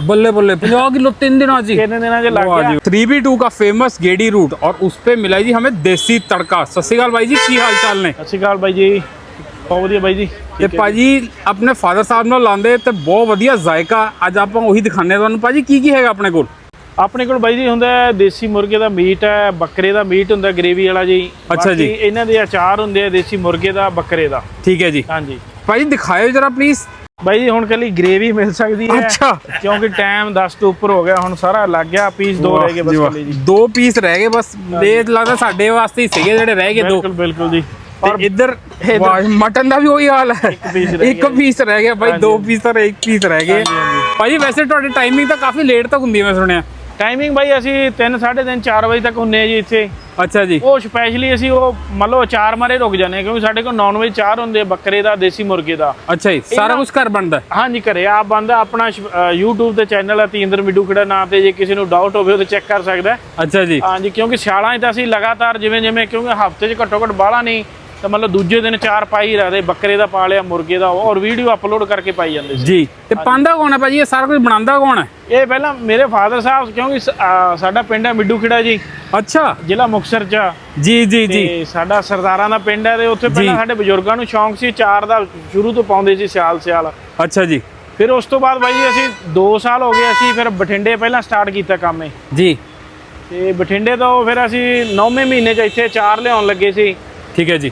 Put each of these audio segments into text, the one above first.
बल्ले बल्ले 50 किलो तीन दिनों जी ਤਿੰਨ ਦਿਨਾਂ 'ਚ ਲੱਗ वाह ਗਿਆ जी थ्री बी टू का फेमस गेड़ी रूट और उस पे मिला जी हमें देसी तड़का सत श्री अकाल भाई जी की हाल चाल ने ਸਤਿ ਸ਼੍ਰੀ ਅਕਾਲ ਬਾਈ ਜੀ ਬਹੁਤ ਵਧੀਆ ਬਾਈ ਜੀ ਤੇ ਭਾਜੀ ਆਪਣੇ ਫਾਦਰ ਸਾਹਿਬ ਨਾਲ ਲਾਉਂਦੇ ਤੇ ਬਹੁਤ ਵਧੀਆ ਜ਼ਾਇਕਾ ਅੱਜ ਆਪਾਂ ਉਹੀ ਦਿਖਾਣੇ ਤੁਹਾਨੂੰ ਭਾਜੀ ਕੀ ਕੀ ਹੈਗਾ ਆਪਣੇ ਕੋਲ ਆਪਣੇ ਕੋਲ ਬਾਈ ਜੀ ਹੁੰਦਾ ਹੈ ਦੇਸੀ ਮੁਰਗੇ ਦਾ ਮੀਟ ਹੈ ਬੱਕਰੇ ਦਾ ਮੀਟ ਹੁੰਦਾ ਗ੍ਰੇਵੀ ਵਾਲਾ ਜੀ ਅੱਛਾ ਜੀ। ਬਾਕੀ ਇਹਨਾਂ ਦੇ ਅਚਾਰ ਹੁੰਦੇ ਆ ਦੇਸੀ ਮੁਰਗੇ ਦਾ ਬੱਕਰੇ ਦਾ ਠੀਕ ਹੈ ਜੀ ਹਾਂਜੀ ਭਾਜੀ ਦਿਖਾਇਓ ਜਰਾ ਪਲੀਜ਼ ਬਾਈ ਜੀ ਹੁਣ ਕੱਲੀ ਗ੍ਰੇਵੀ ਮਿਲ ਸਕਦੀ ਹੈ ਅੱਛਾ। ਕਿਉਂਕਿ ਟਾਈਮ 10 ਤੋਂ ਉੱਪਰ ਹੋ ਗਿਆ ਹੁਣ ਸਾਰਾ ਲੱਗ ਗਿਆ ਪੀਸ ਦੋ ਰਹਿ ਗਏ ਬਸ ਕੱਲੀ ਜੀ। ਦੋ ਪੀਸ ਰਹਿ ਗਏ ਬਸ। ਇਹ ਲੱਗਦਾ ਸਾਡੇ ਵਾਸਤੇ ਹੀ ਸੀਗੇ ਜਿਹੜੇ ਰਹਿ ਗਏ ਦੋ। ਬਿਲਕੁਲ ਬਿਲਕੁਲ ਜੀ। ਔਰ ਇੱਧਰ ਮਟਨ ਦਾ ਵੀ ਉਹੀ ਹਾਲ ਹੈ। ਇੱਕ ਪੀਸ ਰਹਿ ਗਿਆ ਭਾਈ ਦੋ ਪੀਸ ਤਾਂ ਇੱਕ ਪੀਸ ਰਹਿ ਗਏ। ਭਾਜੀ ਵੈਸੇ ਤੁਹਾਡੀ ਟਾਈਮਿੰਗ ਤਾਂ ਕਾਫੀ ਲੇਟ ਤੱਕ ਹੁੰਦੀ ਹੈ ਮੈਂ ਸੁਣਿਆ। ਟਾਈਮਿੰਗ ਬਾਈ ਅਸੀਂ 3 3:30 4 ਵਜੇ ਤੱਕ ਹੁੰਨੇ ਆ ਜੀ ਇੱਥੇ ਅੱਛਾ ਜੀ ਉਹ ਸਪੈਸ਼ਲੀ ਅਸੀਂ ਉਹ ਮੰਨ ਲਓ ਅਚਾਰ ਮਾਰੇ ਰੁਕ ਜਾਂਦੇ ਕਿਉਂਕਿ ਸਾਡੇ ਕੋਲ ਨਾਨ ਵੇਜ ਚਾਰ ਹੁੰਦੇ ਬੱਕਰੇ ਦਾ ਦੇਸੀ ਮੁਰਗੇ ਦਾ ਅੱਛਾ ਜੀ ਸਾਰਾ ਕੁਝ ਘਰ ਬਣਦਾ ਹੈ? ਹਾਂਜੀ ਘਰੇ ਆਪ ਬੰਦਾ ਆਪਣਾ YouTube ਤੇ ਚੈਨਲ ਹੈ ਤੀਂਦਰ ਮਿੱਡੂ ਖੜਾ ਨਾਂ ਤੇ ਜੇ ਕਿਸੇ ਨੂੰ ਡਾਊਟ ਹੋਵੇ ਉਹ ਤੇ ਚੈੱਕ ਕਰ ਸਕਦਾ। ਅੱਛਾ ਜੀ ਹਾਂਜੀ ਕਿਉਂਕਿ ਸਿਆਲਾਂ 'ਚ ਤਾਂ ਅਸੀਂ ਲਗਾਤਾਰ ਜਿਵੇਂ ਜਿਵੇਂ ਕਿਉਂਕਿ ਹਫ਼ਤੇ 'ਚ ਘੱਟੋ ਘੱਟ ਬਾਹਲਾ ਨਹੀਂ ਤਾਂ ਮਤਲਬ ਦੂਜੇ ਦਿਨ ਚਾਰ ਪਾਈ ਰਹਦੇ ਬੱਕਰੇ ਦਾ ਪਾ ਲਿਆ ਮੁਰਗੇ ਦਾ ਔਰ ਵੀਡੀਓ ਅਪਲੋਡ ਕਰਕੇ ਪਾਈ ਜਾਂਦੇ ਸੀ। ਜੀ ਤੇ ਪਾਂਦਾ ਕੌਣ ਹੈ ਭਾਜੀ? ਇਹ ਸਾਰਾ ਕੁਝ ਬਣਾਉਂਦਾ ਕੌਣ ਹੈ? ਇਹ ਪਹਿਲਾਂ ਮੇਰੇ ਫਾਦਰ ਸਾਹਿਬ ਕਿਉਂਕਿ ਸਾਡਾ ਪਿੰਡ ਹੈ ਮਿੱਡੂ ਖੇੜਾ ਜੀ। ਅੱਛਾ। ਜ਼ਿਲ੍ਹਾ ਮੁਕਤਸਰ 'ਚ। ਜੀ ਜੀ ਜੀ। ਸਾਡਾ ਸਰਦਾਰਾਂ ਦਾ ਪਿੰਡ ਹੈ ਤੇ ਉੱਥੇ ਪਹਿਲਾਂ ਸਾਡੇ ਬਜ਼ੁਰਗਾਂ ਨੂੰ ਸ਼ੌਂਕ ਸੀ ਚਾਰ ਦਾ ਸ਼ੁਰੂ ਤੋਂ ਪਾਉਂਦੇ ਸੀ ਸਿਆਲ ਸਿਆਲ। ਅੱਛਾ ਜੀ। ਫਿਰ ਉਸ ਤੋਂ ਬਾਅਦ ਬਾਈ ਅਸੀਂ 2 ਸਾਲ ਹੋ ਗਏ ਅਸੀਂ ਫਿਰ ਬਠਿੰਡੇ ਪਹਿਲਾਂ ਸਟਾਰਟ ਕੀਤਾ ਕੰਮ ਇਹ। ਜੀ। ਤੇ ਬਠਿੰਡੇ ਤੋਂ ਫਿਰ ਅਸੀਂ 9ਵੇਂ ਮਹੀਨੇ 'ਚ ਇੱਥੇ ਚਾਰ ਲਿਆਉਣ ਲੱਗੇ ਸੀ। ਠੀਕ ਹੈ ਜੀ।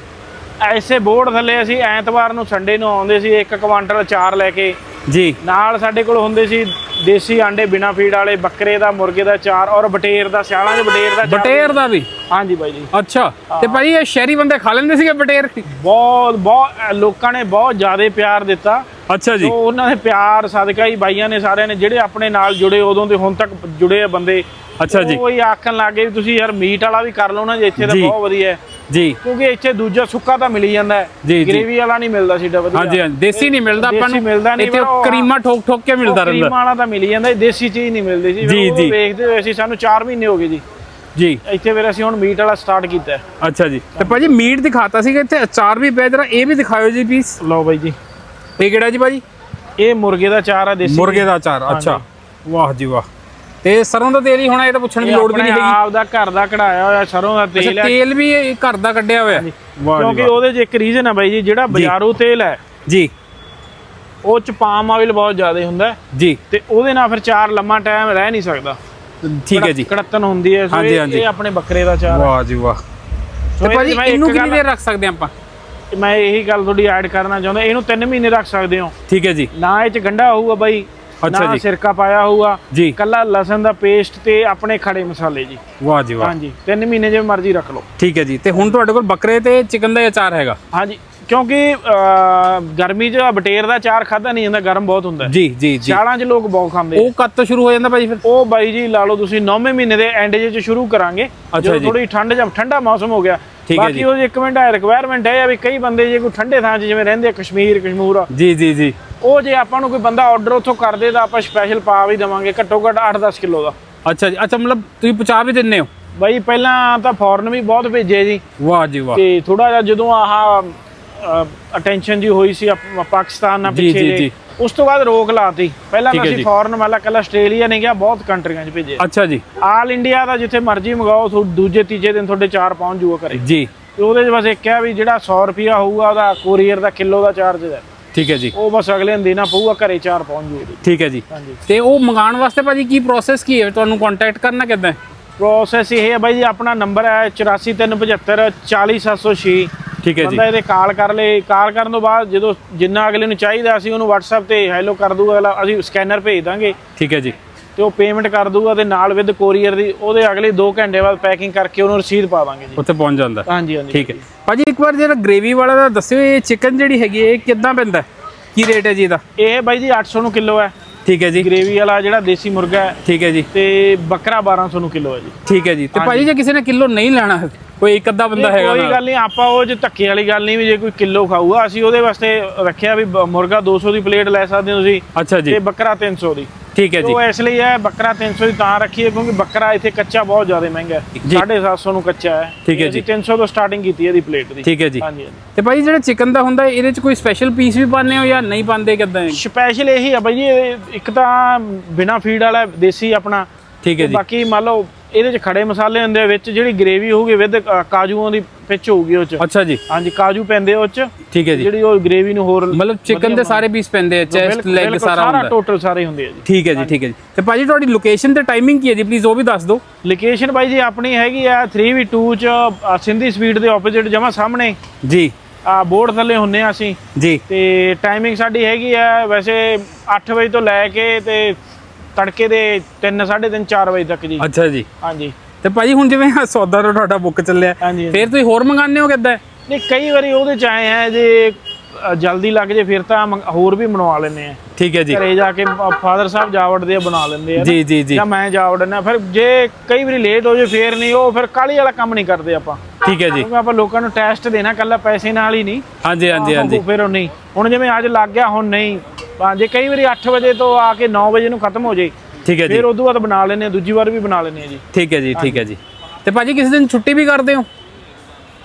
ਐਸੇ ਬੋਰਡ ਥੱਲੇ ਅਸੀਂ ਐਤਵਾਰ ਨੂੰ ਸੰਡੇ ਨੂੰ ਆਉਂਦੇ ਸੀ ਇੱਕ ਕੁਆਂਟਲ ਚਾਰ ਲੈ ਕੇ। ਜੀ। ਨਾਲ ਸਾਡੇ ਕੋਲ ਹੁੰਦੇ ਸੀ ਦੇਸੀ ਆਂਡੇ ਬਿਨਾ ਫੀਡ ਵਾਲੇ ਬੱਕਰੇ ਦਾ ਮੁਰਗੇ ਦਾ ਚਾਰ ਔਰ ਬਟੇਰ ਦਾ ਸਿਆਲਾਂ 'ਚ ਬਟੇਰ ਦਾ ਬਟੇਰ ਦਾ ਵੀ? ਹਾਂਜੀ ਬਾਈ ਜੀ। ਅੱਛਾ। ਤੇ ਭਾਜੀ ਇਹ ਸ਼ਹਿਰੀ ਬੰਦੇ ਖਾ ਲੈਂਦੇ ਸੀਗੇ ਬਟੇਰ? ਬਹੁਤ ਬਹੁਤ ਲੋਕਾਂ ਨੇ ਬਹੁਤ ਜ਼ਿਆਦਾ ਪਿਆਰ ਦਿੱਤਾ। ਅੱਛਾ ਜੀ। ਤੋ ਉਹਨਾਂ ਦੇ ਪਿਆਰ ਸਦਕਾ ਹੀ ਬਾਈਆਂ ਨੇ ਸਾਰਿਆਂ ਨੇ ਜਿਹੜੇ ਆਪਣੇ ਨਾਲ ਜੁੜੇ ਉਦੋਂ ਦੇ ਹੁਣ ਤੱਕ ਜੁੜੇ ਆ ਬੰਦੇ। ਅੱਛਾ ਜੀ। ਉਹ ਹੀ ਆਖਣ ਲੱਗੇ ਵੀ ਤੁਸੀਂ ਯਾਰ ਮੀਟ ਵਾਲਾ ਵੀ ਕਰ ਲਓ ਨਾ ਜੇ ਇੱਥੇ ਤਾਂ ਜੀ। ਬਹੁਤ ਵਧੀਆ ਹੈ। ਜੀ। ਕਿਉਂਕਿ ਇੱਥੇ ਦੂਜਾ ਸੁੱਕਾ ਤਾਂ ਮਿਲ ਜਾਂਦਾ ਹੈ। ਗ੍ਰੇਵੀ ਵਾਲਾ ਨਹੀਂ ਮਿਲਦਾ ਸੀਡਾ ਵਧੀਆ। ਹਾਂਜੀ ਹਾਂਜੀ। ਦੇਸੀ ਨਹੀਂ ਮਿਲਦਾ ਆਪਾਂ ਨੂੰ। ਮਿਲਦਾ ਨਹੀਂ, ਇੱਥੇ ਕਰੀਮਾ ਠੋਕ ਠੋਕ ਕੇ ਮਿਲਦਾ ਉਹ ਕਰੀਮ ਰਹਿੰਦਾ ਵਾਲਾ ਤਾਂ ਮਿਲ ਜਾਂਦਾ। ਦੇਸੀ ਚੀਜ਼ ਨਹੀਂ ਮਿਲਦੀ ਸੀ। ਜੀ, ਜੀ। ਵੇਖਦੇ ਹੋਏ ਅਸੀਂ ਸਾਨੂੰ 4 ਮਹੀਨੇ ਹੋ ਗਏ ਜੀ। ਜੀ। ਇੱਥੇ ਫਿਰ ਅਸੀਂ ਹੁਣ ਮੀਟ ਵਾਲਾ ਸਟਾਰਟ ਕੀਤਾ ਹੈ। ਅੱਛਾ ਜੀ। ਤੇ ਭਾਜੀ ਮੀਟ ਦਿਖਾਤਾ ਸੀਗਾ ਇੱਥੇ। ਅਚਾਰ ਵੀ ਪਿਆ। ਜਰਾ ਇਹ ਵੀ ਦਿਖਾਇਓ ਜੀ ਪੀਸ ਲਓ ਬਾਈ ਜੀ। ਇਹ ਕਿਹੜਾ ਜੀ ਭਾਜੀ? ਇਹ ਮੁਰਗੇ ਦਾ ਚਾਰ ਆ ਦੇਸੀ ਮੁਰਗੇ ਦਾ ਅਚਾਰ ਅੱਛਾ। ਵਾਹ ਜੀ ਵਾਹ। ਤੇ ਸਰੋਂ ਦਾ ਤੇਲ ਹੀ ਹੋਣਾ ਇਹ ਤਾਂ ਪੁੱਛਣ ਦੀ ਲੋੜ ਵੀ ਨਹੀਂ ਹੈਗੀ। ਆਪ ਦਾ ਘਰ ਦਾ ਕਢਾਇਆ ਹੋਇਆ ਸਰੋਂ ਦਾ ਤੇਲ ਹੈ ਤੇਲ ਵੀ ਘਰ ਦਾ ਕੱਢਿਆ ਹੋਇਆ। ਕਿਉਂਕਿ। ਉਹਦੇ 'ਚ ਇੱਕ ਰੀਜ਼ਨ ਹੈ ਬਾਈ ਜੀ ਜਿਹੜਾ ਬਾਜ਼ਾਰੂ ਤੇਲ ਹੈ। ਜੀ। ਉਹ 'ਚ ਪਾਮ ਆਇਲ ਬਹੁਤ ਜ਼ਿਆਦਾ ਹੁੰਦਾ ਜੀ। ਤੇ ਉਹਦੇ ਨਾਲ ਫਿਰ ਚਾਰ ਲੰਮਾ ਟਾਈਮ ਰਹਿ ਨਹੀਂ ਸਕਦਾ। ਠੀਕ ਹੈ ਜੀ। ਕੜਤਨ ਹੁੰਦੀ ਹੈ ਇਹ- ਆਪਣੇ ਬੱਕਰੇ ਦਾ ਚਾਰ। ਵਾਹ ਜੀ ਵਾਹ। ਤੇ ਭਾਜੀ ਇਹਨੂੰ ਕਿੰਨੀ ਦੇਰ ਰੱਖ ਸਕਦੇ ਆਪਾਂ? ਮੈਂ ਇਹੀ ਗੱਲ ਤੁਹਾਡੀ ਐਡ ਕਰਨਾ ਚਾਹੁੰਦਾ ਇਹਨੂੰ 3 ਮਹੀਨੇ ਰੱਖ ਸਕਦੇ ਹੋ। ਠੀਕ ਹੈ ਜੀ। ਨਾ ਇਹ 'ਚ ਗੰਢਾ ਹੋਊਗਾ ਬਾਈ ਅੱਛਾ ਜੀ। ਸਿਰਕਾ ਪਾਇਆ ਹੋਊਗਾ। ਕੱਲਾ ਲਸਣ ਦਾ ਪੇਸਟ ਤੇ ਆਪਣੇ ਖੜੇ ਮਸਾਲੇ ਜੀ। ਵਾਹ ਜੀ ਵਾਹ। ਹਾਂਜੀ 3 ਮਹੀਨੇ ਜਿਵੇਂ ਮਰਜ਼ੀ ਰੱਖ ਲਓ। ਠੀਕ ਹੈ ਜੀ। ਤੇ ਹੁਣ ਤੁਹਾਡੇ ਕੋਲ ਬੱਕਰੇ ਤੇ ਚਿਕਨ ਦਾ ਅਚਾਰ ਹੈਗਾ? ਹਾਂਜੀ ਕਿਉਂਕਿ ਗਰਮੀ 'ਚ ਬਟੇਰ ਦਾ ਚਾਰ ਖਾਦਾ ਨਹੀਂ ਜਾਂਦਾ ਗਰਮ ਬਹੁਤ ਹੁੰਦਾ। ਜੀ ਜੀ ਜੀ। ਸਿਆਲਾਂ 'ਚ ਲੋਕ ਬਹੁਤ ਖਾਂਦੇ। ਉਹ ਕਦ ਤੋਂ ਸ਼ੁਰੂ ਹੋ ਜਾਂਦਾ ਭਾਜੀ ਫਿਰ? ਉਹ ਬਾਈ ਜੀ ਲਾ ਲਓ ਤੁਸੀਂ 9ਵੇਂ ਮਹੀਨੇ ਦੇ ਐਂਡ ਜੇ ਚ ਸ਼ੁਰੂ ਕਰਾਂਗੇ। ਜਦੋਂ। ਥੋੜੀ ਠੰਡ ਜਾਂ ਠੰਡਾ ਮੌਸਮ ਹੋ ਗਿਆ ਠੀਕ ਹੈ ਬਾਕੀ ਜੀ। ਉਹ ਇੱਕ ਮਿੰਟ ਹੈ ਰਿਕੁਆਇਰਮੈਂਟ ਹੈ ਵੀ ਕਈ ਬੰਦੇ ਜੇ ਕੋਈ ਠੰਡੇ ਥਾਂ 'ਚ ਜਿਵੇਂ ਰਹਿੰਦੇ ਕਸ਼ਮੀਰ ਕਸ਼ਮੂਰ ਜੀ ਜੀ ਜੀ। ਉਹ ਜੇ ਆਪਾਂ ਨੂੰ ਕੋਈ ਬੰਦਾ ਆਰਡਰ ਉੱਥੋਂ ਕਰਦੇ ਤਾਂ ਆਪਾਂ ਸਪੈਸ਼ਲ ਪਾ ਵੀ ਦੇਵਾਂਗੇ ਘੱਟੋ ਘੱਟ 8-10 ਕਿਲੋ ਦਾ। ਅੱਛਾ ਜੀ ਅੱਛਾ ਮਤਲਬ ਤੁਸੀਂ ਪਹੁੰਚਾ ਵੀ ਦਿੰਦੇ ਹੋ? ਬਾਈ ਪਹਿਲਾਂ ਤਾਂ ਫੋਰਨ ਵੀ ਬਹੁਤ ਭੇਜੇ ਜੀ। ਵਾਹ ਜੀ ਵਾਹ। ਤੇ ਥੋੜਾ ਜਿਹਾ ਜਦੋਂ ਆਹ ਅਟੈਂਸ਼ਨ ਜੀ ਹੋਈ ਸੀ ਪਾਕਿਸਤਾਨ ਨਾਲ ਪਿੱਛੇ ਜੀ, ਜੇ ਜੀ। ਉਸ ਤੋਂ ਬਾਅਦ ਰੋਕ ਲਾਤੀ। ਪਹਿਲਾਂ ਤਾਂ ਅਸੀਂ। ਫੋਰਨ ਵਾਲਾ ਕੱਲ ਆਸਟ੍ਰੇਲੀਆ ਨਹੀਂ ਗਿਆ ਬਹੁਤ ਕੰਟਰੀਆਂ 'ਚ ਭੇਜੇ। ਅੱਛਾ ਜੀ। ਆਲ ਇੰਡੀਆ ਦਾ ਜਿੱਥੇ ਮਰਜ਼ੀ ਮੰਗਾਓ ਥੋ- ਦੂਜੇ ਤੀਜੇ ਦਿਨ ਤੁਹਾਡੇ ਚਾਰ ਪਹੁੰਚ ਜੂਗਾ ਘਰੇ। ਜੀ। ਤੇ ਉਹਦੇ 'ਚ ਬਸ ਇੱਕ ਹੈ ਵੀ ਜਿਹੜਾ 100 ਰੁਪਿਆ ਹੋਊਗਾ ਉਹਦਾ ਕੋਰੀਅਰ ਦਾ ਕਿਲੋ ਦਾ ਚਾਰਜ ਹੈ। ਠੀਕ ਹੈ ਜੀ। ਉਹ ਬਸ ਅਗਲੇ ਦਿਨ ਦੇਣਾ ਪਊਗਾ ਘਰੇ ਚਾਰ ਪਹੁੰਚ ਜੂਗਾ ਠੀਕ ਹੈ ਜੀ। ਤੇ ਉਹ ਮੰਗਾਉਣ ਵਾਸਤੇ ਭਾਜੀ ਕੀ ਪ੍ਰੋਸੈਸ ਕੀ ਹੈ? ਤੁਹਾਨੂੰ ਕੰਟੈਕਟ ਕਰਨਾ ਕਿੱਦਾਂ? ਪ੍ਰੋਸੈਸ ਇਹ ਹੈ ਬਾਈ ਜੀ ਆਪਣਾ ਨੰਬਰ ਹੈ 84375 40706 ਠੀਕ ਹੈ ਜੀ। ਬੰਦਾ ਇਹਦੇ ਕਾਲ ਕਰ ਲੇ ਕਾਲ ਕਰਨ ਤੋਂ ਬਾਅਦ ਜਦੋਂ ਜਿੰਨਾ ਅਗਲੇ ਨੂੰ ਚਾਹੀਦਾ ਅਸੀਂ ਉਹਨੂੰ WhatsApp ਤੇ ਹੈਲੋ ਕਰ ਦੂਗਾ ਅਗਲਾ ਅਸੀਂ ਸਕੈਨਰ ਭੇਜ ਦਾਂਗੇ। ਠੀਕ ਹੈ ਜੀ। ਤੇ ਉਹ ਪੇਮੈਂਟ ਕਰ ਦੂਗਾ ਤੇ ਨਾਲ ਵਿਦ ਕੋਰੀਅਰ ਦੀ ਉਹਦੇ ਅਗਲੇ 2 ਘੰਟੇ ਬਾਅਦ ਪੈਕਿੰਗ ਕਰਕੇ ਉਹਨੂੰ ਰਸੀਦ ਪਾ ਦਾਂਗੇ ਜੀ। ਉੱਥੇ ਪਹੁੰਚ ਜਾਂਦਾ। ਹਾਂਜੀ ਹਾਂਜੀ। ਠੀਕ ਹੈ। ਭਾਜੀ ਇੱਕ ਵਾਰ ਜਿਹੜਾ ਗ੍ਰੇਵੀ ਵਾਲਾ ਦਾ ਦੱਸਿਓ ਇਹ ਚਿਕਨ ਜਿਹੜੀ ਹੈਗੀ ਇਹ ਕਿੱਦਾਂ ਪੈਂਦਾ? ਕੀ ਰੇਟ ਹੈ ਜੀ ਇਹਦਾ? ਇਹ ਬਾਈ ਜੀ 800 ਨੂੰ ਕਿਲੋ ਹੈ। ਠੀਕ ਹੈ ਜੀ। ਗ੍ਰੇਵੀ ਵਾਲਾ ਜਿਹੜਾ ਦੇਸੀ ਮੁਰਗਾ ਹੈ। ਠੀਕ ਹੈ ਜੀ। ਤੇ ਬੱਕਰਾ 1200 ਨੂੰ ਕਿਲੋ ਹੈ ਜੀ। ਠੀਕ ਹੈ ਜੀ। ਤੇ ਭਾਜੀ ਜੇ ਕਿਸੇ ਨੇ ਕਿਲੋ ਨਹੀਂ ਲੈਣਾ ਕੋਈ ਇੱਕ ਅੱਧਾ ਬੰਦਾ ਹੈਗਾ ਕੋਈ। ਗੱਲ ਨਹੀਂ ਆਪਾਂ ਉਹ ਜੇ ਧੱਕੇ ਵਾਲੀ ਗੱਲ ਨਹੀਂ ਵੀ ਜੇ ਕੋਈ ਕਿਲੋ ਖਾਊਗਾ ਅਸੀਂ ਉਹਦੇ ਵਾਸਤੇ ਰੱਖਿਆ ਵੀ ਮੁਰਗਾ 200 ਦੀ ਪਲੇਟ ਲੈ ਸਕਦੇ ਹੋ ਤੁਸੀਂ ਅੱਛਾ ਜੀ। ਤੇ ਬੱਕਰਾ 300 ਦੀ। ਠੀਕ ਹੈ ਜੀ। ਉਹ ਇਸ ਲਈ ਹੈ ਬੱਕਰਾ 300 ਦੀ ਤਾਂ ਰੱਖੀ ਹੈ ਕਿਉਂਕਿ ਬੱਕਰਾ ਇੱਥੇ ਕੱਚਾ ਬਹੁਤ ਜ਼ਿਆਦਾ ਮਹਿੰਗਾ ਹੈ। ਜੀ। 750 ਨੂੰ ਕੱਚਾ ਹੈ। ਠੀਕ ਹੈ ਅਸੀਂ 300 ਤੋਂ ਸਟਾਰਟਿੰਗ ਕੀਤੀ ਹੈ ਇਹਦੀ ਪਲੇਟ ਦੀ। ਠੀਕ ਹੈ ਜੀ। ਹਾਂਜੀ ਤੇ ਭਾਜੀ ਜਿਹੜਾ ਚਿਕਨ ਦਾ ਹੁੰਦਾ ਇਹਦੇ ਚ ਕੋਈ ਸਪੈਸ਼ਲ ਪੀਸ ਵੀ ਪਾਉਂਦੇ ਹੋ ਜਾਂ ਨਹੀਂ ਪਾਉਂਦੇ ਕਿਦਾਂ ਸਪੈਸ਼ਲ ਇਹੀ ਆ ਬਾਈ ਜੀ ਇੱਕ ਤਾਂ ਬਿਨਾ ਫੀਡ ਵਾਲਾ ਦੇਸੀ ਆਪਣਾ। ਠੀਕ ਹੈ ਜੀ। ਬਾਕੀ ਮੰਨ ਲਓ ਇਹਦੇ ਚ ਖੜੇ ਮਸਾਲੇ ਹੁੰਦੇ ਆ ਵਿੱਚ ਜਿਹੜੀ ਗ੍ਰੇਵੀ ਹੋਊਗੀ ਵਿਦ ਕਾਜੂਆਂ ਦੀ ਪਿੱਚ ਹੋਊਗੀ ਉਹ ਚ। ਅੱਛਾ ਜੀ। ਹਾਂਜੀ ਕਾਜੂ ਪੈਂਦੇ ਉਹ ਚ। ਠੀਕ ਹੈ ਜੀ। ਜਿਹੜੀ ਉਹ ਗ੍ਰੇਵੀ ਨੂੰ ਹੋਰ ਮਤਲਬ ਚਿਕਨ ਦੇ ਸਾਰੇ ਪੀਸ ਪੈਂਦੇ ਆ ਚੈਸਟ ਲੈਗ ਸਾਰਾ ਹੁੰਦਾ। ਟੋਟਲ ਸਾਰੇ ਹੁੰਦੇ ਆ ਜੀ। ਠੀਕ ਹੈ ਜੀ ਠੀਕ ਹੈ ਜੀ। ਤੇ ਭਾਜੀ ਤੁਹਾਡੀ ਲੋਕੇਸ਼ਨ ਤੇ ਟਾਈਮਿੰਗ ਕੀ ਹੈ ਜੀ? ਪਲੀਜ਼ ਉਹ ਵੀ ਦੱਸ ਦਿਓ। ਲੋਕੇਸ਼ਨ ਬਾਈ ਜੀ ਆਪਣੀ ਹੈਗੀ ਆ 3v2 ਚ ਸਿੰਧੀ ਸਵੀਟ ਦੇ ਆਪੋਜ਼ਿਟ ਜਮਾ ਸਾਹਮਣੇ। ਜੀ। ਆ ਬੋਰਡ ਥੱਲੇ ਹੁੰਨੇ ਆ ਅਸੀਂ। ਜੀ। ਤੇ ਟਾਈਮਿੰਗ ਸਾਡੀ ਹੈਗੀ ਆ ਵੈਸੇ 8 ਵਜੇ ਤੋਂ ਲੈ ਕੇ ਤੇ ਤੜਕੇ ਦੇ 3 3:30 4 ਵਜੇ ਤੱਕ ਜੀ। ਅੱਛਾ ਜੀ। ਹਾਂਜੀ। ਤੇ ਭਾਜੀ ਹੁਣ ਜਿਵੇਂ ਆਹ ਸੌਦਾ ਤਾਂ ਤੁਹਾਡਾ ਬੁੱਕ ਚੱਲਿਆ ਹਾਂਜੀ ਫਿਰ ਤੁਸੀਂ ਹੋਰ ਮੰਗਾਉਂਦੇ ਹੋ ਕਿੱਦਾਂ? ਨਹੀਂ ਕਈ ਵਾਰੀ ਉਹਦੇ ਚ ਆਏ ਆ ਜੇ ਅ, ਜਲਦੀ ਲੱਗ ਜੇ ਫਿਰ ਤਾਂ ਮੰਗ- ਹੋਰ ਵੀ ਬਣਵਾ ਲੈਨੇ ਆ। ਠੀਕ ਹੈ ਜੀ। ਘਰੇ ਜਾ ਕੇ ਫਾਦਰ ਸਾਹਿਬ ਜਾ ਵੜਦੇ ਆ ਬਣਾ ਲੈਂਦੇ ਆ ਨਾ। ਜੀ ਜੀ ਜੀ। ਜਾਂ ਮੈਂ ਜਾ ਵੜਨਾ ਫਿਰ ਜੇ ਕਈ ਵਾਰੀ ਲੇਟ ਹੋ ਜੇ ਫੇਰ ਨਹੀਂ ਉਹ ਫਿਰ ਕਾਲੀ ਵਾਲਾ ਕੰਮ ਨਹੀਂ ਕਰਦੇ ਆਪਾਂ। ਠੀਕ ਹੈ ਜੀ। ਕਿਉਂਕਿ ਆਪਾਂ ਲੋਕਾਂ ਨੂੰ ਟੈਸਟ ਦੇਣਾ ਕੱਲਾ ਪੈਸੇ ਨਾਲ ਹੀ ਨਹੀਂ। ਹਾਂਜੀ ਹਾਂਜੀ ਹਾਂਜੀ। ਉਹ ਫਿਰ ਉਹ ਨਹੀਂ। ਹੁਣ ਜਿਵੇਂ ਅੱਜ ਲੱਗ ਗਿਆ ਹੁਣ ਨਹੀਂ। ਹਾਂ, ਜੇ ਕਈ ਵਾਰੀ 8 ਵਜੇ ਤੋਂ ਆ ਕੇ 9 ਵਜੇ ਨੂੰ ਖਤਮ ਹੋ ਜੇ ਠੀਕ ਹੈ ਜੀ। ਫਿਰ ਉਦੋਂ ਬਾਅਦ ਬਣਾ ਲੈਨੇ ਆ ਦੂਜੀ ਵਾਰ ਵੀ ਬਣਾ ਲੈਨੇ ਆ ਜੀ। ਠੀਕ ਹੈ ਜੀ ਠੀਕ ਹੈ ਜੀ। ਤੇ ਭਾਜੀ ਕਿਸੇ ਦਿਨ ਛੁੱਟੀ ਵੀ ਕਰਦੇ ਹੋ?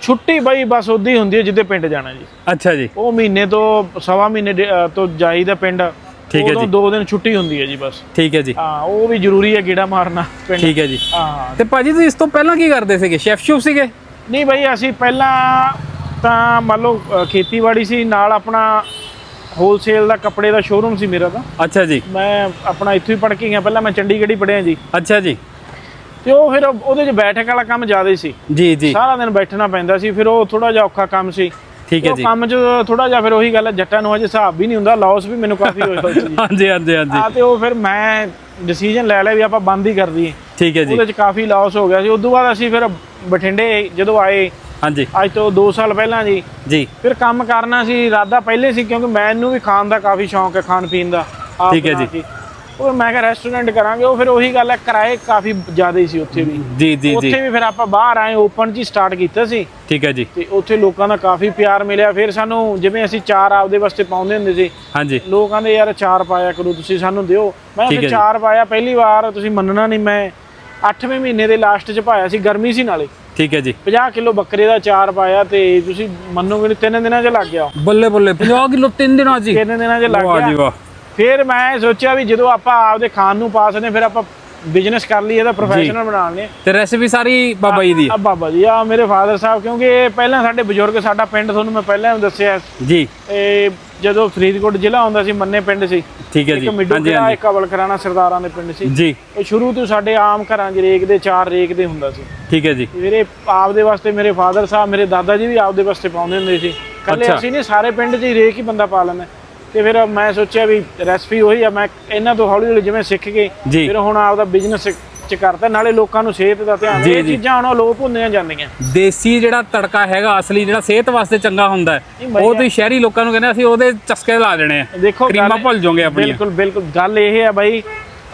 ਛੁੱਟੀ ਬਾਈ ਬਸ ਉਦੋਂ ਹੀ ਹੁੰਦੀ ਹੈ ਜਿੱਦੇ ਪਿੰਡ ਜਾਣਾ ਜੀ। ਅੱਛਾ ਜੀ। ਉਹ ਮਹੀਨੇ ਤੋਂ ਸਵਾ ਮਹੀਨੇ ਤੋਂ ਜਾਈਦਾ ਪਿੰਡ ਠੀਕ ਹੈ ਉਦੋਂ ਜੀ। ਦੋ ਦਿਨ ਛੁੱਟੀ ਹੁੰਦੀ ਹੈ ਜੀ ਬਸ। ਠੀਕ ਹੈ ਜੀ। ਹਾਂ ਉਹ ਵੀ ਜ਼ਰੂਰੀ ਹੈ ਗੇੜਾ ਮਾਰਨਾ ਪਿੰਡ। ਠੀਕ ਹੈ ਜੀ। ਹਾਂ ਤੇ ਭਾਜੀ ਤੁਸੀਂ ਇਸ ਤੋਂ ਪਹਿਲਾਂ ਕੀ ਕਰਦੇ ਸੀਗੇ? ਸ਼ੈਫ ਸ਼ੂਫ ਸੀਗੇ? ਨਹੀਂ ਬਾਈ ਅਸੀਂ ਪਹਿਲਾਂ ਤਾਂ ਮੰਨ ਲਓ ਖੇਤੀਬਾੜੀ ਸੀ ਨਾਲ ਆਪਣਾ ਹੋਲਸੇਲ ਦਾ ਕੱਪੜੇ ਦਾ ਸ਼ੋਰੂਮ ਸੀ ਮੇਰਾ ਤਾਂ। ਅੱਛਾ ਜੀ। ਮੈਂ ਆਪਣਾ ਇੱਥੋਂ ਹੀ ਪੜ੍ਹ ਕੇ ਗਿਆ ਪਹਿਲਾਂ ਮੈਂ ਚੰਡੀਗੜ੍ਹ ਹੀ ਪੜ੍ਹਿਆ ਜੀ। ਅੱਛਾ ਜੀ। ਤੇ ਉਹ ਫਿਰ ਉਹਦੇ 'ਚ ਬੈਠਕ ਵਾਲਾ ਕੰਮ ਜ਼ਿਆਦਾ ਸੀ। ਜੀ ਜੀ। ਸਾਰਾ ਦਿਨ ਬੈਠਣਾ ਪੈਂਦਾ ਸੀ ਫਿਰ ਉਹ ਥੋੜਾ ਜਿਹਾ ਔਖਾ ਕੰਮ ਸੀ। ਠੀਕ ਹੈ ਉਹ ਜੀ। ਕੰਮ 'ਚ ਥੋੜਾ ਜਿਹਾ ਫਿਰ ਉਹੀ ਗੱਲ ਹੈ ਜੱਟਾਂ ਨੂੰ ਹਜੇ ਹਿਸਾਬ ਵੀ ਨਹੀਂ ਹੁੰਦਾ ਲਾਸ ਵੀ ਮੈਨੂੰ ਕਾਫੀ ਹੋਇਆ ਸੀ। ਹਾਂਜੀ ਹਾਂਜੀ ਹਾਂਜੀ। ਆ ਤੇ ਉਹ ਫਿਰ ਮੈਂ ਡਿਸੀਜਨ ਲੈ ਲਿਆ ਵੀ ਆਪਾਂ ਬੰਦ ਹੀ ਕਰ ਦਈਏ। ਠੀਕ ਹੈ ਜੀ। ਉਹਦੇ 'ਚ ਕਾਫੀ ਲਾਸ ਹੋ ਗਿਆ ਸੀ। ਉਸ ਤੋਂ ਬਾਅਦ ਅਸੀਂ ਫਿਰ ਬਠਿੰਡੇ ਜਦੋਂ ਆਏ ਹਾਂਜੀ। ਅੱਜ ਤੋਂ 2 ਸਾਲ ਪਹਿਲਾਂ ਜੀ। ਜੀ। ਫਿਰ ਕੰਮ ਕਰਨਾ ਸੀ ਇਰਾਦਾ ਪਹਿਲੇ ਸੀ ਕਿਉਂਕਿ ਮੈਨੂੰ ਵੀ ਖਾਣ ਦਾ ਕਾਫੀ ਸ਼ੌਂਕ ਹੈ ਖਾਣ ਪੀਣ ਦਾ। ਠੀਕ ਹੈ ਜੀ। ਉਹ ਮੈਂ ਕਿਹਾ ਰੈਸਟੋਰੈਂਟ ਕਰਾਂਗੇ ਉਹ ਫਿਰ ਉਹੀ ਗੱਲ ਹੈ ਕਿਰਾਏ ਕਾਫੀ ਜ਼ਿਆਦਾ ਹੀ ਸੀ ਉੱਥੇ ਵੀ। ਜੀ ਜੀ ਜੀ। ਉੱਥੇ ਵੀ ਫਿਰ ਆਪਾਂ ਬਾਹਰ ਆਏ ਓਪਨ ਹੀ ਸਟਾਰਟ ਕੀਤਾ ਸੀ। ਠੀਕ ਹੈ ਜੀ। ਤੇ ਉੱਥੇ ਲੋਕਾਂ ਦਾ ਕਾਫੀ ਪਿਆਰ ਮਿਲਿਆ। ਫਿਰ ਸਾਨੂੰ ਜਿਵੇਂ ਅਸੀਂ ਚਾਰ ਆਪਦੇ ਵਾਸਤੇ ਪਾਉਂਦੇ ਹੁੰਦੇ ਸੀ ਹਾਂਜੀ। ਲੋਕ ਕਹਿੰਦੇ ਯਾਰ ਚਾਰ ਪਾਇਆ ਕਰੋ ਤੁਸੀਂ ਸਾਨੂੰ ਦਿਓ। ਮੈਂ ਫਿਰ ਜੀ। ਚਾਰ ਪਾਇਆ ਪਹਿਲੀ ਵਾਰ ਤੁਸੀਂ ਮੰਨਣਾ ਨਹੀਂ ਮੈਂ 8ਵੇਂ ਮਹੀਨੇ ਦੇ ਲਾਸਟ 'ਚ ਪਾਇਆ ਸੀ ਗਰਮੀ ਸੀ ਨਾਲੇ। ਠੀਕ ਹੈ ਜੀ। 50 ਕਿਲੋ ਬੱਕਰੇ ਦਾ ਚਾਰ ਪਾਇਆ ਤੇ ਤੁਸੀਂ ਮੰਨੋਗੇ ਨਹੀਂ ਤਿੰਨ ਦਿਨਾਂ 'ਚ ਲੱਗ ਗਿਆ। ਬੱਲੇ ਬੱਲੇ 50 ਕਿਲੋ ਤਿੰਨ ਦਿਨਾਂ ਜੀ ਤਿੰਨ ਦਿਨਾਂ 'ਚ ਲੱਗ ਵਾਹ ਜੀ ਗਿਆ। ਵਾਹ। ਫਿਰ ਮੈਂ ਸੋਚਿਆ ਵੀ ਜਦੋਂ ਆਪਾਂ ਆਪਦੇ ਖਾਣ ਨੂੰ ਪਾ ਸਕਦੇ ਫਿਰ ਆਪਾਂ ਬਿਜ਼ਨਸ ਕਰ ਲਈਏ ਇਹਦਾ ਪ੍ਰੋਫੈਸ਼ਨਲ ਬਣਾ ਲਈਏ। ਤੇ ਰੈਸਿਪੀ ਸਾਰੀ ਬਾਬਾ ਜੀ ਦੀ ਆ ਬਾਬਾ ਜੀ ਆ ਮੇਰੇ ਫਾਦਰ ਸਾਹਿਬ ਕਿਉਂਕਿ ਇਹ ਪਹਿਲਾਂ ਸਾਡੇ ਬਜ਼ੁਰਗ ਸਾਡਾ ਪਿੰਡ ਤੁਹਾਨੂੰ ਮੈਂ ਪਹਿਲਾਂ ਵੀ ਦੱਸਿਆ। ਜੀ। ਇਹ ਜਦੋਂ ਫਰੀਦਕੋਟ ਜ਼ਿਲ੍ਹਾ ਹੁੰਦਾ ਸੀ ਮੰਨੇ ਪਿੰਡ ਸੀ। ਠੀਕ ਹੈ ਜੀ ਹਾਂਜੀ ਹਾਂਜੀ। ਇੱਕ ਅਵਲ ਕਰਾਣਾ ਸਰਦਾਰਾਂ ਦੇ ਪਿੰਡ ਸੀ। ਜੀ। ਉਹ ਸ਼ੁਰੂ ਤੋਂ ਸਾਡੇ ਆਮ ਘਰਾਂ 'ਚ ਰੇਕ ਦੇ ਚਾਰ ਰੇਕ ਦੇ ਹੁੰਦਾ ਸੀ। ਠੀਕ ਹੈ ਜੀ। ਮੇਰੇ ਆਪਦੇ ਵਾਸਤੇ ਮੇਰੇ ਫਾਦਰ ਸਾਹਿਬ ਮੇਰੇ ਦਾਦਾ ਜੀ ਵੀ ਆਪਦੇ ਵਾਸਤੇ ਪਾਉਂਦੇ ਹੁੰਦੇ ਸੀ। ਕੱਲੇ। ਅਸੀਂ ਨਹੀਂ ਸਾਰੇ ਪਿੰਡ 'ਚ ਹੀ ਰੇਕ ਹੀ ਬੰਦਾ ਪਾ ਲੈਂਦਾ। ਤੇ ਫਿਰ ਮੈਂ ਸੋਚਿਆ ਵੀ ਰੈਸਪੀ ਉਹੀ ਆ ਮੈਂ ਇਹਨਾਂ ਤੋਂ ਹੌਲੀ ਹੌਲੀ ਜਿਵੇਂ ਸਿੱਖ ਕੇ ਜੀ। ਫਿਰ ਹੁਣ ਆਪਦਾ ਬਿਜ਼ਨਸ ਚ ਕਰਤਾ ਨਾਲੇ ਲੋਕਾਂ ਨੂੰ ਸਿਹਤ ਦਾ ਧਿਆਨ ਇਹ। ਚੀਜ਼ਾਂ ਹੁਣ ਅਲੋਪ ਹੁੰਦੀਆਂ ਜਾਂਦੀਆਂ। ਦੇਸੀ ਜਿਹੜਾ ਤੜਕਾ ਹੈਗਾ ਅਸਲੀ ਜਿਹੜਾ ਸਿਹਤ ਵਾਸਤੇ ਚੰਗਾ ਹੁੰਦਾ। ਉਹ ਤੁਸੀਂ ਸ਼ਹਿਰੀ ਲੋਕਾਂ ਨੂੰ ਕਹਿੰਦੇ ਅਸੀਂ ਉਹਦੇ ਚਸਕੇ ਲਾ ਦੇਣੇ ਆ। ਦੇਖੋ ਕਰੀਮਾਂ ਭੁੱਲ ਜਾਓਗੇ ਆਪਣੀਆਂ। ਬਿਲਕੁਲ ਬਿਲਕੁਲ ਗੱਲ ਇਹ ਹੈ ਬਾਈ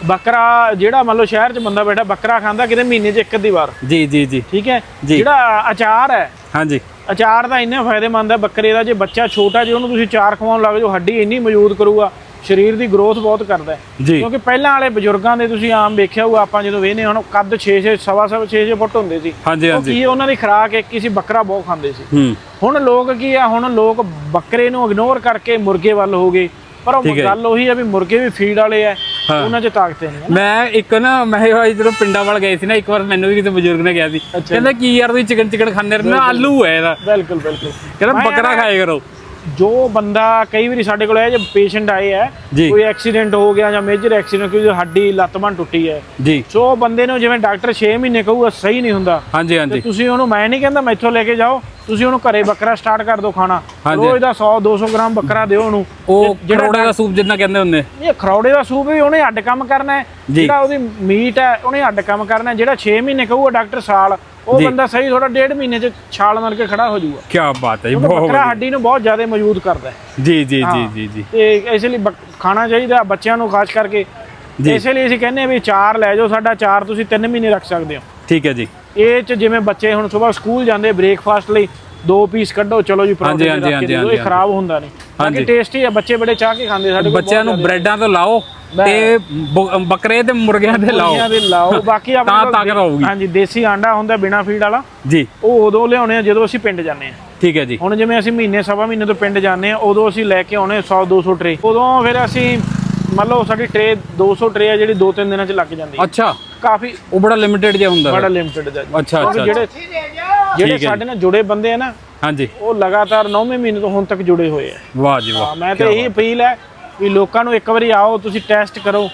ਬੱਕਰਾ ਜਿਹੜਾ ਮੰਨ ਲਓ ਸ਼ਹਿਰ 'ਚ ਬੰਦਾ ਬੈਠਾ ਬੱਕਰਾ ਖਾਂਦਾ ਕਿਤੇ ਮਹੀਨੇ 'ਚ ਇੱਕ ਅੱਧੀ ਵਾਰ। ਜੀ ਜੀ ਜੀ। ਠੀਕ ਹੈ। ਜਿਹੜਾ ਅਚਾਰ ਹੈ ਹਾਂਜੀ। ਅਚਾਰ ਦਾ ਇੰਨਾ ਫਾਇਦੇਮੰਦ ਹੈ ਬੱਕਰੇ ਦਾ ਜੇ ਬੱਚਾ ਛੋਟਾ ਜੇ ਉਹਨੂੰ ਤੁਸੀਂ ਚਾਰ ਖਵਾਉਣ ਲੱਗ ਜਾਓ ਹੱਡੀ ਇੰਨੀ ਮਜ਼ਬੂਤ ਕਰੂਗਾ। ਸਰੀਰ ਦੀ ਗਰੋਥ ਬਹੁਤ ਕਰਦਾ ਜੀ। ਕਿਉਂਕਿ ਪਹਿਲਾਂ ਵਾਲੇ ਬਜ਼ੁਰਗਾਂ ਦੇ ਤੁਸੀਂ ਆਮ ਵੇਖਿਆ ਹੋਊ ਆਪਾਂ ਜਦੋਂ ਵੇਹਨੇ ਹੁਣ ਕੱਦ 6 6 ਸਵਾ ਸਵਾ 6 6 ਫੁੱਟ ਹੁੰਦੇ ਸੀ। ਹਾਂਜੀ ਹਾਂਜੀ। ਕੀ ਉਹਨਾਂ ਦੀ ਖੁਰਾਕ ਇੱਕ ਹੀ ਸੀ ਬੱਕਰਾ ਬਹੁਤ ਖਾਂਦੇ ਸੀ। ਹੁਣ ਲੋਕ ਕੀ ਆ ਹੁਣ ਲੋਕ ਬੱਕਰੇ ਨੂੰ ਇਗਨੋਰ ਕਰਕੇ ਮੁਰਗੇ ਵੱਲ ਹੋ ਗਏ। ਪਰ ਉਹ। ਗੱਲ ਉਹੀ ਆ ਵੀ ਮੁਰਗੇ ਵੀ ਫੀਡ ਵਾਲੇ ਆ। ਉਹਨਾਂ 'ਚ ਤਾਕਤ ਨਹੀਂ ਮੈਂ ਇੱਕ ਨਾ ਮੈਂ ਜਦੋਂ ਪਿੰਡਾਂ ਵੱਲ ਗਏ ਸੀ ਨਾ ਇੱਕ ਵਾਰ ਮੈਨੂੰ ਵੀ ਕਿਸੇ ਬਜ਼ੁਰਗ ਨੇ ਕਿਹਾ ਸੀ। ਕਹਿੰਦਾ ਕੀ ਯਾਰ ਤੁਸੀਂ ਚਿਕਨ ਚਿਕਨ ਖਾਂਦੇ ਰਹਿੰਦੇ ਆਲੂ ਹੈ ਇਹਦਾ। ਬਿਲਕੁਲ ਬਿਲਕੁਲ। ਕਹਿੰਦਾ ਬੱਕਰਾ ਖਾਇਆ ਕਰੋ। ਜੋ ਬੰਦਾ ਕਈ ਵਾਰੀ ਸਾਡੇ ਕੋਲ ਆਇਆ ਜੇ ਪੇਸ਼ੈਂਟ ਆਏ ਹੈ। ਕੋਈ ਐਕਸੀਡੈਂਟ ਹੋ ਗਿਆ ਜਾਂ ਮੇਜਰ ਐਕਸੀਡੈਂਟ ਕੋਈ ਹੱਡੀ ਲੱਤ ਬਾਂਹ ਟੁੱਟੀ ਹੈ ਜੀ ਸੋ ਬੰਦੇ ਨੂੰ ਜਿਵੇਂ ਡਾਕਟਰ 6 ਮਹੀਨੇ ਕਹੂਗਾ ਸਹੀ ਨਹੀਂ ਹੁੰਦਾ ਹਾਂਜੀ ਹਾਂਜੀ ਤੁਸੀਂ ਉਹਨੂੰ ਮੈਂ ਨਹੀਂ ਕਹਿੰਦਾ ਮੈਥੋਂ ਲੈ ਕੇ ਜਾਓ ਤੁਸੀਂ ਉਹਨੂੰ ਘਰੇ ਬੱਕਰਾ ਸਟਾਰਟ ਕਰ ਦਿਓ ਖਾਣਾ। ਰੋਜ਼ ਦਾ 100 200 ਗ੍ਰਾਮ ਬੱਕਰਾ ਦਿਓ ਉਹਨੂੰ ਉਹ ਕਰੋੜੇ ਦਾ ਸੂਪ ਜਿੰਨਾ ਕਹਿੰਦੇ ਹੁੰਦੇ ਇਹ ਖਰੌੜੇ ਦਾ ਸੂਪ ਵੀ ਉਹਨੇ ਅੱਡ ਕੰਮ ਕਰਨਾ ਹੈ। ਜਿਹੜਾ ਉਹਦੀ ਮੀਟ ਹੈ ਉਹਨੇ ਅੱਡ ਕੰਮ ਕਰਨਾ ਹੈ। ਜਿਹੜਾ 6 ਮਹੀਨੇ ਕਹੂਗਾ ਡਾਕਟਰ ਸਾਲ ਉਹ। ਬੰਦਾ ਸਹੀ ਥੋੜਾ ਡੇਢ ਮਹੀਨੇ ਚ ਛਾਲ ਮਾਰ ਕੇ ਖੜਾ ਹੋ ਜਾਊਗਾ ਕੀ ਬਾਤ ਹੈ ਜੀ ਬਹੁਤ ਬੱਕਰਾ। ਹੱਡੀ ਨੂੰ ਬਹੁਤ ਜ਼ਿਆਦਾ ਮਜ਼ਬੂਤ ਕਰਦਾ ਹੈ ਜੀ ਜੀ ਜੀ। ਜੀ ਜੀ ਤੇ ਇਸ ਲਈ ਖਾਣਾ ਚਾਹੀਦਾ ਬੱਚਿਆਂ ਨੂੰ ਖਾਸ ਕਰਕੇ ਜੀ। ਇਸੇ ਲਈ ਅਸੀਂ ਕਹਿੰਦੇ ਆ ਵੀ ਚਾਰ ਲੈ ਜਾਓ ਸਾਡਾ ਚਾਰ ਤੁਸੀਂ 3 ਮਹੀਨੇ ਰੱਖ ਸਕਦੇ ਹੋ ਠੀਕ ਹੈ ਜੀ ਇਹ ਚ ਜਿਵੇਂ ਬੱਚੇ ਹੁਣ ਸਵੇਰ ਸਕੂਲ ਜਾਂਦੇ ਬ੍ਰੇਕਫਾਸਟ ਲਈ ਦੋ ਪੀਸ ਕੱਢੋ ਚਲੋ ਜੀ ਪਰੌਂਠੇ ਹਾਂਜੀ, ਦੇ ਹਾਂਜੀ, ਦੇ ਹਾਂਜੀ, ਇਹ ਖਰਾਬ ਹੁੰਦਾ ਨਹੀਂ। ਬਾਕੀ ਹਾਂਜੀ। ਟੇਸਟੀ ਆ ਬੱਚੇ ਬੜੇ ਚਾਹ ਕੇ ਖਾਂਦੇ ਸਾਡੇ ਕੋਲ ਬੱਚਿਆਂ ਨੂੰ ਬ੍ਰੈਡਾਂ ਤੋਂ ਲਾਓ ਤੇ ਬ- ਬੱਕਰੇ ਤੇ ਮੁਰਗਿਆਂ ਤੇ ਲਾਓ। ਮੁਰਗੀਆਂ ਦੇ ਲਾਓ ਬਾਕੀ ਤਾਂ ਆਪਣੇ ਕੋਲ ਤਾਕਤ ਆਊਗੀ। ਹਾਂਜੀ ਦੇਸੀ ਆਂਡਾ ਹੁੰਦਾ ਬਿਨਾ ਫੀਡ ਵਾਲਾ ਜੀ। ਉਹ ਉਦੋਂ ਲਿਆਉਣੇ ਆ ਜਦੋਂ ਅਸੀਂ ਪਿੰਡ ਜਾਂਦੇ ਆ। ਠੀਕ ਹੈ ਜੀ। ਹੁਣ ਜਿਵੇਂ ਅਸੀਂ ਮਹੀਨੇ ਸਵਾ ਮਹੀਨੇ ਤੋਂ ਪਿੰਡ ਜਾਂਦੇ ਆ ਉਦੋਂ ਅਸੀਂ ਲੈ ਕੇ ਆਉਣੇ 100 200 ਟਰੇ। ਉਦੋਂ ਫਿਰ ਅਸੀਂ ਮੰਨ ਲਓ ਸਾਡੀ ਟਰੇ 200 ਟਰੇ ਆ ਜਿਹੜੀ 2-3 ਦਿਨਾਂ ਚ ਲੱਗ ਜਾਂਦੀ ਹੈ ਅੱਛਾ। ਕਾਫੀ ਉਹ ਬੜਾ ਲਿਮਿਟਿਡ ਜਿਹਾ ਹੁੰਦਾ ਬੜਾ ਫਿਰ। ਲਿਮਟਿਡ ਦਾ। ਅੱਛਾ ਅੱਛਾ। ਜਿਹੜੇ ਜਿਹੜੇ ਸਾਡੇ ਨਾਲ ਜੁੜੇ ਬੰਦੇ ਆ ਨਾ ਹਾਂਜੀ। ਉਹ ਲਗਾਤਾਰ 9ਵੇਂ ਮਹੀਨੇ ਤੋਂ ਹੁਣ ਤੱਕ ਜੁੜੇ ਹੋਏ ਆ। ਵਾਹ ਜੀ ਵਾਹ ਹਾਂ, ਮੈਂ ਤਾਂ ਇਹੀ ਅਪੀਲ ਹੈ ਵੀ ਲੋਕਾਂ ਨੂੰ ਇੱਕ ਵਾਰੀ ਆਓ ਤੁਸੀਂ ਟੈਸਟ ਕਰੋ।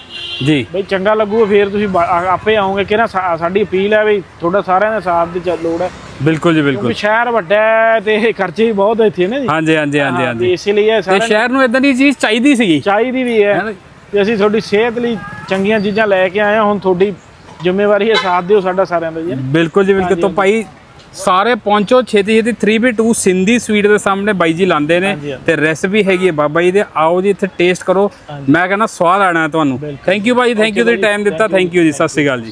ਜੀ। ਬਈ ਚੰਗਾ ਲੱਗੂ ਫੇਰ ਤੁਸੀਂ ਬਾ- ਆ- ਆਪੇ ਆਓਗੇ ਕਿ ਨਾ ਸਾ- ਸਾਡੀ ਅਪੀਲ ਹੈ ਵੀ ਤੁਹਾਡਾ ਸਾਰਿਆਂ ਦਾ ਸਾਥ ਦੀ ਚ- ਲੋੜ ਹੈ। ਬਿਲਕੁਲ ਜੀ ਕਿਉਂਕਿ ਬਿਲਕੁਲ ਸ਼ਹਿਰ ਵੱਡਾ ਹੈ ਤੇ ਖਰਚੇ ਵੀ ਬਹੁਤ ਇੱਥੇ ਨੇ ਜੀ। ਹਾਂਜੀ ਹਾਂਜੀ ਹਾਂਜੀ ਹਾਂ, ਹਾਂਜੀ। ਇਸੇ ਲਈ ਇਹ ਤੇ ਸਾਰਿਆਂ ਸ਼ਹਿਰ ਨੂੰ ਇਦਾਂ ਦੀ ਚੀਜ਼ ਚਾਹੀਦੀ ਸੀਗੀ। ਚਾਹੀਦੀ ਵੀ ਹੈ। ਹੈ ਨਾ? ਤੇ ਅਸੀਂ ਤੁਹਾਡੀ ਸਿਹਤ ਲਈ ਚੰਗੀਆਂ ਚੀਜ਼ਾਂ ਲੈ ਕੇ ਆਏ ਹਾਂ। ਹੁਣ ਤੁਹਾਡੀ ਜ਼ਿੰਮੇਵਾਰੀ ਹੈ ਸਾਥ ਦਿਓ ਸਾਡਾ ਸਾਰਿਆਂ ਦਾ ਜੀ ਬਿਲਕੁਲ ਜੀ ਬਿਲਕੁਲ। ਤੋਂ ਭਾਈ ਸਾਰੇ ਪਹੁੰਚੋ ਛੇਤੀ ਛੇਤੀ 3v2 ਸਿੰਧੀ ਸਵੀਟ ਦੇ ਸਾਹਮਣੇ ਬਾਈ ਜੀ ਲਾਉਂਦੇ ਨੇ। ਤੇ ਰੈਸਪੀ ਹੈਗੀ ਹੈ ਬਾਬਾ ਜੀ ਦੇ ਆਓ ਜੀ ਇੱਥੇ ਟੇਸਟ ਕਰੋ। ਮੈਂ ਕਹਿੰਦਾ ਸਵਾਦ ਆਣਾ ਤੁਹਾਨੂੰ। ਥੈਂਕ ਯੂ ਭਾਈ ਥੈਂਕ ਯੂ ਤੁਸੀਂ ਟਾਈਮ ਦਿੱਤਾ ਥੈਂਕ ਯੂ ਜੀ ਸਤਿ ਸ਼੍ਰੀ ਅਕਾਲ ਜੀ।